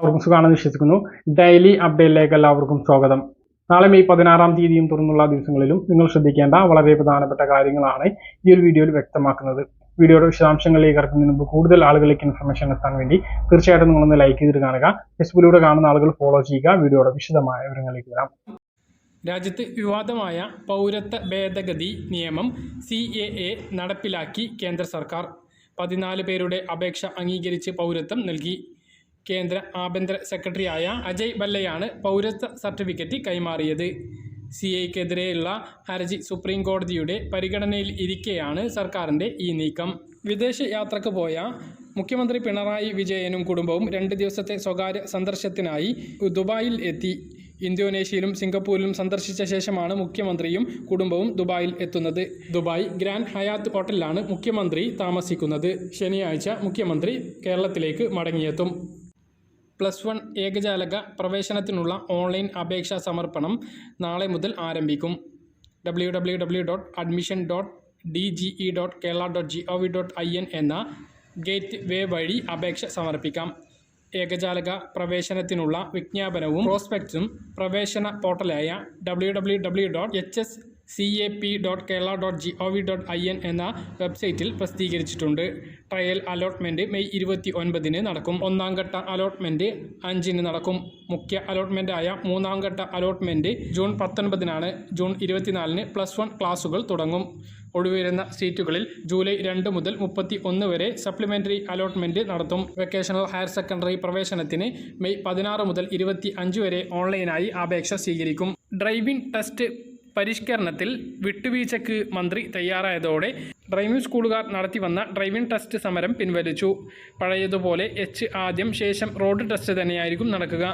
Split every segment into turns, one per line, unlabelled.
എല്ലാവർക്കും സുഖമാണെന്ന് വിശ്വസിക്കുന്നു ഡെയിലി അപ്ഡേറ്റിലേക്ക് എല്ലാവർക്കും സ്വാഗതം നാളെ മെയ് പതിനാറാം തീയതിയും തുടർന്നുള്ള ദിവസങ്ങളിലും നിങ്ങൾ ശ്രദ്ധിക്കേണ്ട വളരെ പ്രധാനപ്പെട്ട കാര്യങ്ങളാണ് ഈ ഒരു വീഡിയോയിൽ വ്യക്തമാക്കുന്നത് വീഡിയോയുടെ വിശദാംശങ്ങളിലേക്ക് ഇറക്കുന്നതിന് മുമ്പ് കൂടുതൽ ആളുകളിലേക്ക് ഇൻഫർമേഷൻ എത്താൻ വേണ്ടി തീർച്ചയായിട്ടും നിങ്ങളൊന്ന് ലൈക്ക് ചെയ്തിട്ട് കാണുക ഫേസ്ബുക്കിലൂടെ കാണുന്ന ആളുകൾ ഫോളോ ചെയ്യുക വീഡിയോയുടെ വിശദമായ വിവരങ്ങളിലേക്ക് വരാം
രാജ്യത്ത് വിവാദമായ പൗരത്വ ഭേദഗതി നിയമം സി എ എ നടപ്പിലാക്കി കേന്ദ്ര സർക്കാർ പതിനാല് പേരുടെ അപേക്ഷ അംഗീകരിച്ച് പൗരത്വം നൽകി കേന്ദ്ര ആഭ്യന്തര സെക്രട്ടറിയായ അജയ് ബല്ലയാണ് പൗരത്വ സർട്ടിഫിക്കറ്റ് കൈമാറിയത് സി എക്കെതിരെയുള്ള ഹർജി സുപ്രീം കോടതിയുടെ പരിഗണനയിൽ ഇരിക്കെയാണ് സർക്കാരിൻ്റെ ഈ നീക്കം വിദേശ യാത്രക്ക് പോയ മുഖ്യമന്ത്രി പിണറായി വിജയനും കുടുംബവും രണ്ട് ദിവസത്തെ സ്വകാര്യ സന്ദർശനത്തിനായി ദുബായിൽ എത്തി ഇന്തോനേഷ്യയിലും സിംഗപ്പൂരിലും സന്ദർശിച്ച ശേഷമാണ് മുഖ്യമന്ത്രിയും കുടുംബവും ദുബായിൽ എത്തുന്നത് ദുബായ് ഗ്രാൻഡ് ഹയാത്ത് ഹോട്ടലിലാണ് മുഖ്യമന്ത്രി താമസിക്കുന്നത് ശനിയാഴ്ച മുഖ്യമന്ത്രി കേരളത്തിലേക്ക് മടങ്ങിയെത്തും പ്ലസ് വൺ ഏകജാലക പ്രവേശനത്തിനുള്ള ഓൺലൈൻ അപേക്ഷാ സമർപ്പണം നാളെ മുതൽ ആരംഭിക്കും W W W dot admission dot D G E dot Kerala dot G O V dot I N എന്ന ഗേറ്റ് വേ വഴി അപേക്ഷ സമർപ്പിക്കാം ഏകജാലക പ്രവേശനത്തിനുള്ള വിജ്ഞാപനവും പ്രോസ്പെക്ട്സും പ്രവേശന പോർട്ടലായ W W W dot H S C A P dot Kerala dot G O V dot I N എന്ന വെബ്സൈറ്റിൽ പ്രസിദ്ധീകരിച്ചിട്ടുണ്ട് ട്രയൽ അലോട്ട്മെൻറ്റ് മെയ് ഇരുപത്തി ഒൻപതിന് നടക്കും ഒന്നാം ഘട്ട അലോട്ട്മെൻറ്റ് അഞ്ചിന് നടക്കും മുഖ്യ അലോട്ട്മെൻറ്റായ മൂന്നാം ഘട്ട അലോട്ട്മെൻറ്റ് ജൂൺ പത്തൊൻപതിനാണ് ജൂൺ ഇരുപത്തിനാലിന് പ്ലസ് വൺ ക്ലാസുകൾ തുടങ്ങും ഒഴിവരുന്ന സീറ്റുകളിൽ ജൂലൈ രണ്ട് മുതൽ മുപ്പത്തി ഒന്ന് വരെ സപ്ലിമെൻ്ററി അലോട്ട്മെൻറ്റ് നടത്തും വെക്കേഷണൽ ഹയർ സെക്കൻഡറി പ്രവേശനത്തിന് മെയ് പതിനാറ് മുതൽ ഇരുപത്തി അഞ്ച് വരെ ഓൺലൈനായി അപേക്ഷ സ്വീകരിക്കും ഡ്രൈവിംഗ് ടെസ്റ്റ് പരിഷ്കരണത്തിൽ വിട്ടുവീഴ്ചക്ക് മന്ത്രി തയ്യാറായതോടെ ഡ്രൈവിംഗ് സ്കൂളുകാർ നടത്തിവന്ന ഡ്രൈവിംഗ് ടെസ്റ്റ് സമരം പിൻവലിച്ചു പഴയതുപോലെ എച്ച് ആദ്യം ശേഷം റോഡ് ടെസ്റ്റ് തന്നെയായിരിക്കും നടക്കുക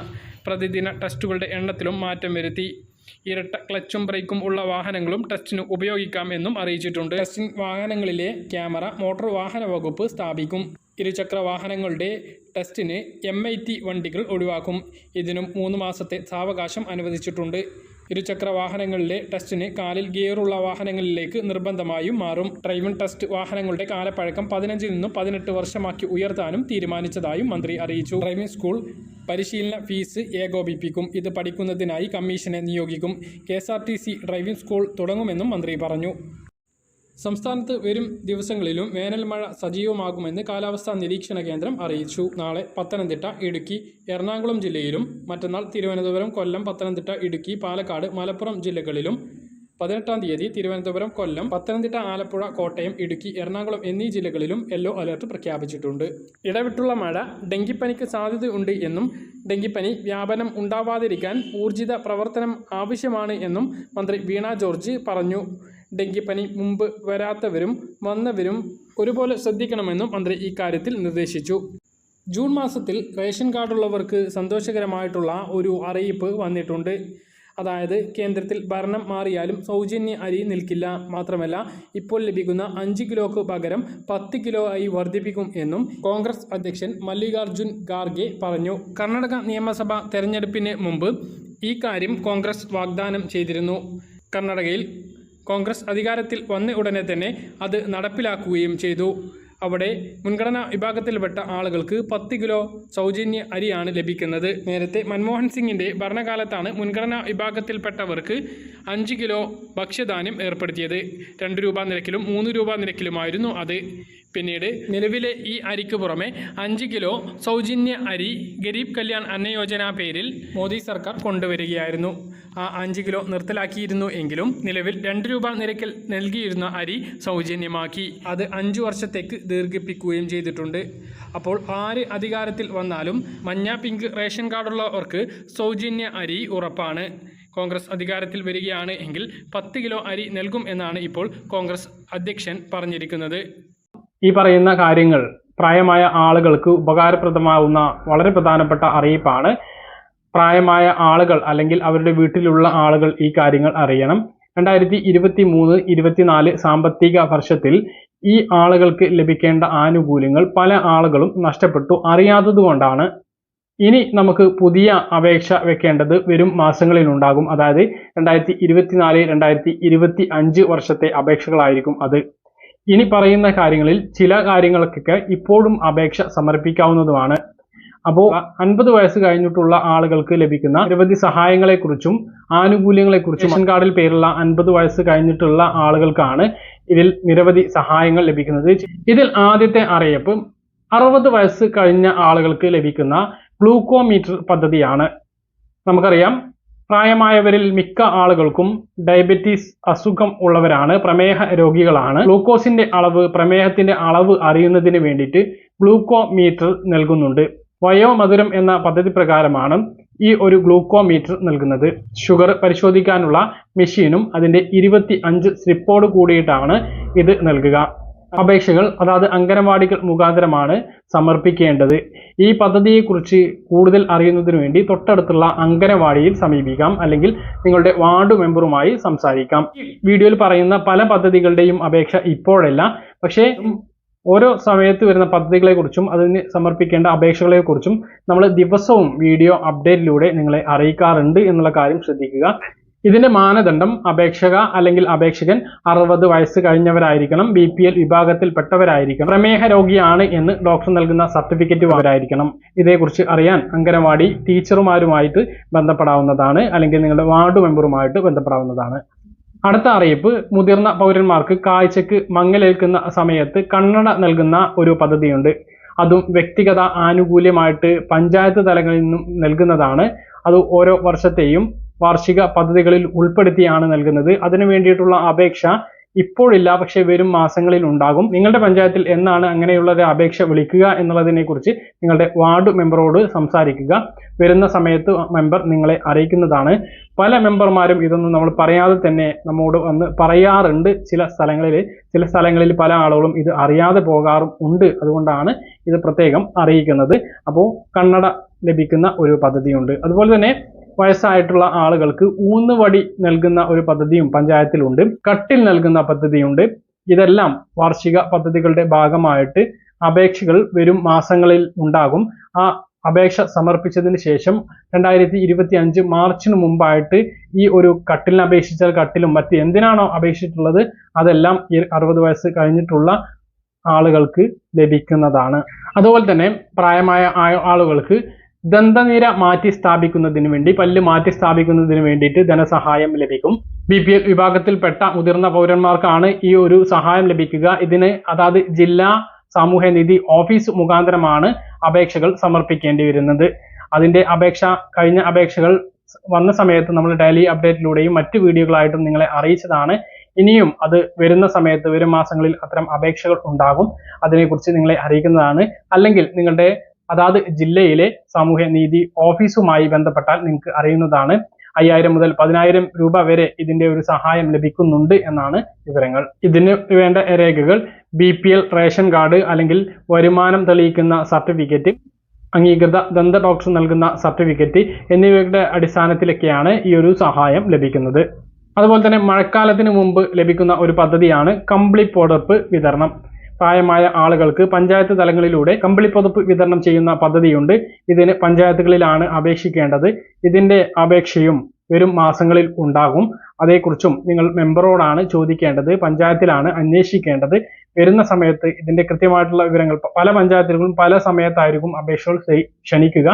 പ്രതിദിന ടെസ്റ്റുകളുടെ എണ്ണത്തിലും മാറ്റം വരുത്തി ഇരട്ട ക്ലച്ചും ബ്രേക്കും ഉള്ള വാഹനങ്ങളും ടെസ്റ്റിന് ഉപയോഗിക്കാം എന്നും അറിയിച്ചിട്ടുണ്ട് ടെസ്റ്റിംഗ് വാഹനങ്ങളിലെ ക്യാമറ മോട്ടോർ വാഹന വകുപ്പ് സ്ഥാപിക്കും ഇരുചക്ര വാഹനങ്ങളുടെ ടെസ്റ്റിന് എം വണ്ടികൾ ഒഴിവാക്കും ഇതിനും മൂന്ന് മാസത്തെ സാവകാശം അനുവദിച്ചിട്ടുണ്ട് ഇരുചക്ര വാഹനങ്ങളിലെ ടെസ്റ്റിന് കാലിൽ ഗിയറുള്ള വാഹനങ്ങളിലേക്ക് നിർബന്ധമായും മാറും ഡ്രൈവിംഗ് ടെസ്റ്റ് വാഹനങ്ങളുടെ കാലപ്പഴക്കം പതിനഞ്ചിൽ നിന്നും പതിനെട്ട് വർഷമാക്കി ഉയർത്താനും തീരുമാനിച്ചതായും മന്ത്രി അറിയിച്ചു ഡ്രൈവിംഗ് സ്കൂൾ പരിശീലന ഫീസ് ഏകോപിപ്പിക്കും ഇത് പഠിക്കുന്നതിനായി കമ്മീഷനെ നിയോഗിക്കും കെ ഡ്രൈവിംഗ് സ്കൂൾ തുടങ്ങുമെന്നും മന്ത്രി പറഞ്ഞു സംസ്ഥാനത്ത് വരും ദിവസങ്ങളിലും വേനൽ മഴ സജീവമാകുമെന്ന് കാലാവസ്ഥാ നിരീക്ഷണ കേന്ദ്രം അറിയിച്ചു നാളെ പത്തനംതിട്ട ഇടുക്കി എറണാകുളം ജില്ലയിലും മറ്റന്നാൾ തിരുവനന്തപുരം കൊല്ലം പത്തനംതിട്ട ഇടുക്കി പാലക്കാട് മലപ്പുറം ജില്ലകളിലും പതിനെട്ടാം തീയതി തിരുവനന്തപുരം കൊല്ലം പത്തനംതിട്ട ആലപ്പുഴ കോട്ടയം ഇടുക്കി എറണാകുളം എന്നീ ജില്ലകളിലും യെല്ലോ അലർട്ട് പ്രഖ്യാപിച്ചിട്ടുണ്ട് ഇടവിട്ടുള്ള മഴ ഡെങ്കിപ്പനിക്ക് സാധ്യതയുണ്ട് എന്നും ഡെങ്കിപ്പനി വ്യാപനം ഉണ്ടാവാതിരിക്കാൻ ഊർജിത പ്രവർത്തനം ആവശ്യമാണ് എന്നും മന്ത്രി വീണ ജോർജ് പറഞ്ഞു ഡെങ്കിപ്പനി മുമ്പ് വരാത്തവരും വന്നവരും ഒരുപോലെ ശ്രദ്ധിക്കണമെന്നും മന്ത്രി ഇക്കാര്യത്തിൽ നിർദ്ദേശിച്ചു ജൂൺ മാസത്തിൽ റേഷൻ കാർഡുള്ളവർക്ക് സന്തോഷകരമായിട്ടുള്ള ഒരു അറിയിപ്പ് വന്നിട്ടുണ്ട് അതായത് കേന്ദ്രത്തിൽ ഭരണം മാറിയാലും സൗജന്യ അരി നിൽക്കില്ല മാത്രമല്ല ഇപ്പോൾ ലഭിക്കുന്ന അഞ്ച് കിലോക്ക് പകരം പത്ത് കിലോ ആയി വർദ്ധിപ്പിക്കും എന്നും കോൺഗ്രസ് അധ്യക്ഷൻ മല്ലികാർജുൻ ഖാർഗെ പറഞ്ഞു കർണാടക നിയമസഭ തെരഞ്ഞെടുപ്പിന് മുമ്പ് ഈ കാര്യം കോൺഗ്രസ് വാഗ്ദാനം ചെയ്തിരുന്നു കർണാടകയിൽ കോൺഗ്രസ് അധികാരത്തിൽ വന്ന ഉടനെ തന്നെ അത് നടപ്പിലാക്കുകയും ചെയ്തു അവിടെ മുൻഗണനാ വിഭാഗത്തിൽപ്പെട്ട ആളുകൾക്ക് പത്ത് കിലോ സൗജന്യ അരിയാണ് ലഭിക്കുന്നത് നേരത്തെ മൻമോഹൻ സിംഗിൻ്റെ ഭരണകാലത്താണ് മുൻഗണനാ വിഭാഗത്തിൽപ്പെട്ടവർക്ക് അഞ്ച് കിലോ ഭക്ഷ്യധാന്യം ഏർപ്പെടുത്തിയത് രണ്ട് രൂപ നിരക്കിലും മൂന്ന് രൂപ നിരക്കിലുമായിരുന്നു അത് പിന്നീട് നിലവിലെ ഈ അരിക്ക് പുറമെ അഞ്ച് കിലോ സൗജന്യ അരി ഗരീബ് കല്യാൺ അന്നയോജന പേരിൽ മോദി സർക്കാർ കൊണ്ടുവരികയായിരുന്നു ആ അഞ്ച് കിലോ നിർത്തലാക്കിയിരുന്നു എങ്കിലും നിലവിൽ രണ്ട് രൂപ നിരക്കിൽ നൽകിയിരുന്ന അരി സൗജന്യമാക്കി അത് അഞ്ചു വർഷത്തേക്ക് ദീർഘിപ്പിക്കുകയും ചെയ്തിട്ടുണ്ട് അപ്പോൾ ആര് അധികാരത്തിൽ വന്നാലും മഞ്ഞ പിങ്ക് റേഷൻ കാർഡുള്ളവർക്ക് സൗജന്യ അരി ഉറപ്പാണ് കോൺഗ്രസ് അധികാരത്തിൽ വരികയാണ് എങ്കിൽ പത്ത് കിലോ അരി നൽകും എന്നാണ് ഇപ്പോൾ കോൺഗ്രസ് അധ്യക്ഷൻ പറഞ്ഞിരിക്കുന്നത് ഈ പറയുന്ന കാര്യങ്ങൾ പ്രായമായ ആളുകൾക്ക് ഉപകാരപ്രദമാവുന്ന വളരെ പ്രധാനപ്പെട്ട അറിയിപ്പാണ് പ്രായമായ ആളുകൾ അല്ലെങ്കിൽ അവരുടെ വീട്ടിലുള്ള ആളുകൾ ഈ കാര്യങ്ങൾ അറിയണം രണ്ടായിരത്തി ഇരുപത്തി മൂന്ന് ഇരുപത്തിനാല് സാമ്പത്തിക വർഷത്തിൽ ഈ ആളുകൾക്ക് ലഭിക്കേണ്ട ആനുകൂല്യങ്ങൾ പല ആളുകളും നഷ്ടപ്പെട്ടു അറിയാത്തതുകൊണ്ടാണ് ഇനി നമുക്ക് പുതിയ അപേക്ഷ വെക്കേണ്ടത് വരും മാസങ്ങളിൽ ഉണ്ടാകും അതായത് രണ്ടായിരത്തി ഇരുപത്തിനാല് രണ്ടായിരത്തി ഇരുപത്തി അഞ്ച് വർഷത്തെ അപേക്ഷകളായിരിക്കും അത് ഇനി പറയുന്ന കാര്യങ്ങളിൽ ചില കാര്യങ്ങൾക്കൊക്കെ ഇപ്പോഴും അപേക്ഷ സമർപ്പിക്കാവുന്നതുമാണ് അപ്പോൾ അൻപത് വയസ്സ് കഴിഞ്ഞിട്ടുള്ള ആളുകൾക്ക് ലഭിക്കുന്ന നിരവധി സഹായങ്ങളെക്കുറിച്ചും ആനുകൂല്യങ്ങളെക്കുറിച്ചും റേഷൻ കാർഡിൽ പേരുള്ള അൻപത് വയസ്സ് കഴിഞ്ഞിട്ടുള്ള ആളുകൾക്കാണ് ഇതിൽ നിരവധി സഹായങ്ങൾ ലഭിക്കുന്നത് ഇതിൽ ആദ്യത്തെ അറിയിപ്പ് അറുപത് വയസ്സ് കഴിഞ്ഞ ആളുകൾക്ക് ലഭിക്കുന്ന ഗ്ലൂക്കോമീറ്റർ പദ്ധതിയാണ് നമുക്കറിയാം പ്രായമായവരിൽ മിക്ക ആളുകൾക്കും ഡയബറ്റീസ് അസുഖം ഉള്ളവരാണ് പ്രമേഹ രോഗികളാണ് ഗ്ലൂക്കോസിന്റെ അളവ് പ്രമേഹത്തിന്റെ അളവ് അറിയുന്നതിന് വേണ്ടിയിട്ട് ഗ്ലൂക്കോമീറ്റർ നൽകുന്നുണ്ട് വയോമധുരം എന്ന പദ്ധതി പ്രകാരമാണ് ഈ ഒരു ഗ്ലൂക്കോമീറ്റർ നൽകുന്നത് ഷുഗർ പരിശോധിക്കാനുള്ള മെഷീനും അതിൻ്റെ ഇരുപത്തി അഞ്ച് സ്ലിപ്പോട് കൂടിയിട്ടാണ് ഇത് നൽകുക അപേക്ഷകൾ അതായത് അങ്കനവാടികൾ മുഖാന്തരമാണ് സമർപ്പിക്കേണ്ടത് ഈ പദ്ധതിയെക്കുറിച്ച് കൂടുതൽ അറിയുന്നതിന് വേണ്ടി തൊട്ടടുത്തുള്ള അങ്കനവാടിയിൽ സമീപിക്കാം അല്ലെങ്കിൽ നിങ്ങളുടെ വാർഡ് മെമ്പറുമായി സംസാരിക്കാം വീഡിയോയിൽ പറയുന്ന പല പദ്ധതികളുടെയും അപേക്ഷ ഇപ്പോഴല്ല പക്ഷേ ഓരോ സമയത്ത് വരുന്ന പദ്ധതികളെക്കുറിച്ചും അതിന് സമർപ്പിക്കേണ്ട അപേക്ഷകളെക്കുറിച്ചും നമ്മൾ ദിവസവും വീഡിയോ അപ്ഡേറ്റിലൂടെ നിങ്ങളെ അറിയിക്കാറുണ്ട് എന്നുള്ള കാര്യം ശ്രദ്ധിക്കുക ഇതിന്റെ മാനദണ്ഡം അപേക്ഷക അല്ലെങ്കിൽ അപേക്ഷകൻ അറുപത് വയസ്സ് കഴിഞ്ഞവരായിരിക്കണം ബി പി എൽ വിഭാഗത്തിൽപ്പെട്ടവരായിരിക്കണം പ്രമേഹ രോഗിയാണ് എന്ന് ഡോക്ടർ നൽകുന്ന സർട്ടിഫിക്കറ്റ് അവരായിരിക്കണം ഇതേക്കുറിച്ച് അറിയാൻ അംഗനവാടി ടീച്ചറുമാരുമായിട്ട് ബന്ധപ്പെടാവുന്നതാണ് അല്ലെങ്കിൽ നിങ്ങളുടെ വാർഡ് മെമ്പറുമായിട്ട് ബന്ധപ്പെടാവുന്നതാണ് അടുത്ത അറിയിപ്പ് മുതിർന്ന പൗരന്മാർക്ക് കാഴ്ചക്ക് മങ്ങലേൽക്കുന്ന സമയത്ത് കണ്ണട നൽകുന്ന ഒരു പദ്ധതിയുണ്ട് അതും വ്യക്തിഗത ആനുകൂല്യമായിട്ട് പഞ്ചായത്ത് തലങ്ങളിൽ നിന്നും നൽകുന്നതാണ് അത് ഓരോ വർഷത്തെയും വാർഷിക പദ്ധതികളിൽ ഉൾപ്പെടുത്തിയാണ് നൽകുന്നത് അതിനു വേണ്ടിയിട്ടുള്ള അപേക്ഷ ഇപ്പോഴില്ല പക്ഷേ വരും മാസങ്ങളിൽ ഉണ്ടാകും നിങ്ങളുടെ പഞ്ചായത്തിൽ എന്നാണ് അങ്ങനെയുള്ള ഒരു അപേക്ഷ വിളിക്കുക എന്നുള്ളതിനെക്കുറിച്ച് നിങ്ങളുടെ വാർഡ് മെമ്പറോട് സംസാരിക്കുക വരുന്ന സമയത്ത് മെമ്പർ നിങ്ങളെ അറിയിക്കുന്നതാണ് പല മെമ്പർമാരും ഇതൊന്നും നമ്മൾ പറയാതെ തന്നെ നമ്മോട് വന്ന് പറയാറുണ്ട് ചില സ്ഥലങ്ങളിൽ ചില സ്ഥലങ്ങളിൽ പല ആളുകളും ഇത് അറിയാതെ പോകാറും ഉണ്ട് അതുകൊണ്ടാണ് ഇത് പ്രത്യേകം അറിയിക്കുന്നത് അപ്പോൾ കണ്ണട ലഭിക്കുന്ന ഒരു പദ്ധതിയുണ്ട് അതുപോലെ തന്നെ വയസ്സായിട്ടുള്ള ആളുകൾക്ക് ഊന്നുവടി നൽകുന്ന ഒരു പദ്ധതിയും പഞ്ചായത്തിലുണ്ട് കട്ടിൽ നൽകുന്ന പദ്ധതിയുണ്ട് ഇതെല്ലാം വാർഷിക പദ്ധതികളുടെ ഭാഗമായിട്ട് അപേക്ഷകൾ വരും മാസങ്ങളിൽ ഉണ്ടാകും ആ അപേക്ഷ സമർപ്പിച്ചതിന് ശേഷം രണ്ടായിരത്തി ഇരുപത്തി അഞ്ച് മാർച്ചിന് മുമ്പായിട്ട് ഈ ഒരു കട്ടിലിന് അപേക്ഷിച്ചാൽ കട്ടിലും മറ്റ് എന്തിനാണോ അപേക്ഷിച്ചിട്ടുള്ളത് അതെല്ലാം ഈ അറുപത് വയസ്സ് കഴിഞ്ഞിട്ടുള്ള ആളുകൾക്ക് ലഭിക്കുന്നതാണ് അതുപോലെ തന്നെ പ്രായമായ ആളുകൾക്ക് ദന്തനിര മാറ്റി സ്ഥാപിക്കുന്നതിന് വേണ്ടി പല്ല് മാറ്റി സ്ഥാപിക്കുന്നതിന് വേണ്ടിയിട്ട് ധനസഹായം ലഭിക്കും ബി പി എൽ വിഭാഗത്തിൽപ്പെട്ട മുതിർന്ന പൗരന്മാർക്കാണ് ഈ ഒരു സഹായം ലഭിക്കുക ഇതിന് അതാത് ജില്ലാ സാമൂഹ്യനിധി ഓഫീസ് മുഖാന്തരമാണ് അപേക്ഷകൾ സമർപ്പിക്കേണ്ടി വരുന്നത് അതിന്റെ അപേക്ഷ കഴിഞ്ഞ അപേക്ഷകൾ വന്ന സമയത്ത് നമ്മൾ ഡെയിലി അപ്ഡേറ്റിലൂടെയും മറ്റ് വീഡിയോകളായിട്ടും നിങ്ങളെ അറിയിച്ചതാണ് ഇനിയും അത് വരുന്ന സമയത്ത് വരും മാസങ്ങളിൽ അത്തരം അപേക്ഷകൾ ഉണ്ടാകും അതിനെക്കുറിച്ച് നിങ്ങളെ അറിയിക്കുന്നതാണ് അല്ലെങ്കിൽ നിങ്ങളുടെ അതാത് ജില്ലയിലെ സാമൂഹ്യനീതി ഓഫീസുമായി ബന്ധപ്പെട്ടാൽ നിങ്ങൾക്ക് അറിയുന്നതാണ് അയ്യായിരം മുതൽ പതിനായിരം രൂപ വരെ ഇതിന്റെ ഒരു സഹായം ലഭിക്കുന്നുണ്ട് എന്നാണ് വിവരങ്ങൾ ഇതിന് വേണ്ട രേഖകൾ ബി റേഷൻ കാർഡ് അല്ലെങ്കിൽ വരുമാനം തെളിയിക്കുന്ന സർട്ടിഫിക്കറ്റ് അംഗീകൃത ദന്ത ഡോക്ടർ നൽകുന്ന സർട്ടിഫിക്കറ്റ് എന്നിവയുടെ അടിസ്ഥാനത്തിലൊക്കെയാണ് ഈ ഒരു സഹായം ലഭിക്കുന്നത് അതുപോലെ തന്നെ മഴക്കാലത്തിന് മുമ്പ് ലഭിക്കുന്ന ഒരു പദ്ധതിയാണ് കമ്പിളി പൊടപ്പ് വിതരണം പ്രായമായ ആളുകൾക്ക് പഞ്ചായത്ത് തലങ്ങളിലൂടെ കമ്പിളിപ്പുതപ്പ് വിതരണം ചെയ്യുന്ന പദ്ധതിയുണ്ട് ഇതിന് പഞ്ചായത്തുകളിലാണ് അപേക്ഷിക്കേണ്ടത് ഇതിന്റെ അപേക്ഷയും വരും മാസങ്ങളിൽ ഉണ്ടാകും അതേക്കുറിച്ചും നിങ്ങൾ മെമ്പറോടാണ് ചോദിക്കേണ്ടത് പഞ്ചായത്തിലാണ് അന്വേഷിക്കേണ്ടത് വരുന്ന സമയത്ത് ഇതിന്റെ കൃത്യമായിട്ടുള്ള വിവരങ്ങൾ പല പഞ്ചായത്തുകളും പല സമയത്തായിരിക്കും അപേക്ഷകൾ ക്ഷണിക്കുക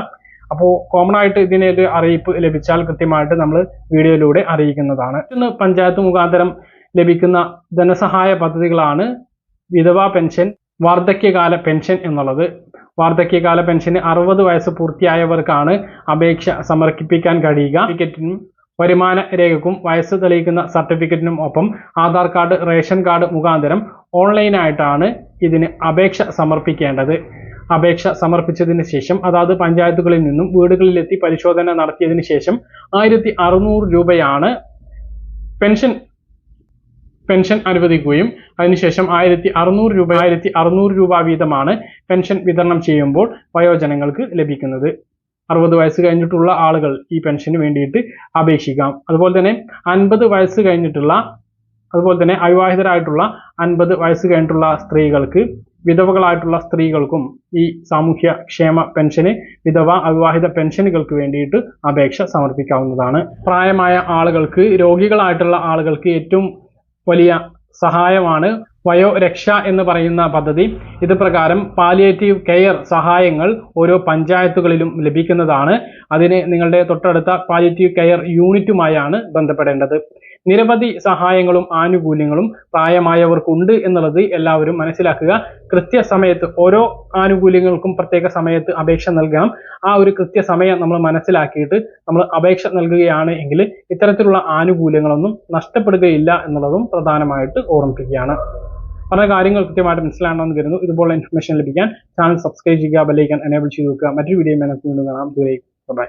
അപ്പോൾ കോമൺ ആയിട്ട് ഇതിനെ ഒരു അറിയിപ്പ് ലഭിച്ചാൽ കൃത്യമായിട്ട് നമ്മൾ വീഡിയോയിലൂടെ അറിയിക്കുന്നതാണ് ഇന്ന് പഞ്ചായത്ത് മുഖാന്തരം ലഭിക്കുന്ന ധനസഹായ പദ്ധതികളാണ് വിധവാ പെൻഷൻ വാർദ്ധക്യകാല പെൻഷൻ എന്നുള്ളത് വാർദ്ധക്യകാല പെൻഷന് അറുപത് വയസ്സ് പൂർത്തിയായവർക്കാണ് അപേക്ഷ സമർപ്പിക്കാൻ കഴിയുക ടിക്കറ്റിനും വരുമാന രേഖക്കും വയസ്സ് തെളിയിക്കുന്ന സർട്ടിഫിക്കറ്റിനും ഒപ്പം ആധാർ കാർഡ് റേഷൻ കാർഡ് മുഖാന്തരം ഓൺലൈനായിട്ടാണ് ഇതിന് അപേക്ഷ സമർപ്പിക്കേണ്ടത് അപേക്ഷ സമർപ്പിച്ചതിന് ശേഷം അതാത് പഞ്ചായത്തുകളിൽ നിന്നും വീടുകളിലെത്തി പരിശോധന നടത്തിയതിന് ശേഷം ആയിരത്തി രൂപയാണ് പെൻഷൻ പെൻഷൻ അനുവദിക്കുകയും അതിനുശേഷം ആയിരത്തി അറുന്നൂറ് രൂപ ആയിരത്തി അറുന്നൂറ് രൂപ വീതമാണ് പെൻഷൻ വിതരണം ചെയ്യുമ്പോൾ വയോജനങ്ങൾക്ക് ലഭിക്കുന്നത് അറുപത് വയസ്സ് കഴിഞ്ഞിട്ടുള്ള ആളുകൾ ഈ പെൻഷന് വേണ്ടിയിട്ട് അപേക്ഷിക്കാം അതുപോലെ തന്നെ അൻപത് വയസ്സ് കഴിഞ്ഞിട്ടുള്ള അതുപോലെ തന്നെ അവിവാഹിതരായിട്ടുള്ള അൻപത് വയസ്സ് കഴിഞ്ഞിട്ടുള്ള സ്ത്രീകൾക്ക് വിധവകളായിട്ടുള്ള സ്ത്രീകൾക്കും ഈ സാമൂഹ്യ ക്ഷേമ പെൻഷന് വിധവ അവിവാഹിത പെൻഷനുകൾക്ക് വേണ്ടിയിട്ട് അപേക്ഷ സമർപ്പിക്കാവുന്നതാണ് പ്രായമായ ആളുകൾക്ക് രോഗികളായിട്ടുള്ള ആളുകൾക്ക് ഏറ്റവും വലിയ സഹായമാണ് വയോരക്ഷ എന്ന് പറയുന്ന പദ്ധതി ഇത് പ്രകാരം പാലിയേറ്റീവ് കെയർ സഹായങ്ങൾ ഓരോ പഞ്ചായത്തുകളിലും ലഭിക്കുന്നതാണ് അതിന് നിങ്ങളുടെ തൊട്ടടുത്ത പാലിയേറ്റീവ് കെയർ യൂണിറ്റുമായാണ് ബന്ധപ്പെടേണ്ടത് നിരവധി സഹായങ്ങളും ആനുകൂല്യങ്ങളും പ്രായമായവർക്കുണ്ട് എന്നുള്ളത് എല്ലാവരും മനസ്സിലാക്കുക കൃത്യസമയത്ത് ഓരോ ആനുകൂല്യങ്ങൾക്കും പ്രത്യേക സമയത്ത് അപേക്ഷ നൽകണം ആ ഒരു കൃത്യസമയം നമ്മൾ മനസ്സിലാക്കിയിട്ട് നമ്മൾ അപേക്ഷ നൽകുകയാണ് എങ്കിൽ ഇത്തരത്തിലുള്ള ആനുകൂല്യങ്ങളൊന്നും നഷ്ടപ്പെടുകയില്ല എന്നുള്ളതും പ്രധാനമായിട്ട് ഓർമ്മിപ്പിക്കുകയാണ് പറഞ്ഞ കാര്യങ്ങൾ കൃത്യമായിട്ട് മനസ്സിലാണെന്ന് കരുതുന്നു ഇതുപോലുള്ള ഇൻഫർമേഷൻ ലഭിക്കാൻ ചാനൽ സബ്സ്ക്രൈബ് ചെയ്യുക ബെല്ലൈക്കൻ എനേബിൾ ചെയ്ത് വെക്കുക മറ്റൊരു വീഡിയോ മനസ്സിൽ കാണാം ബൈ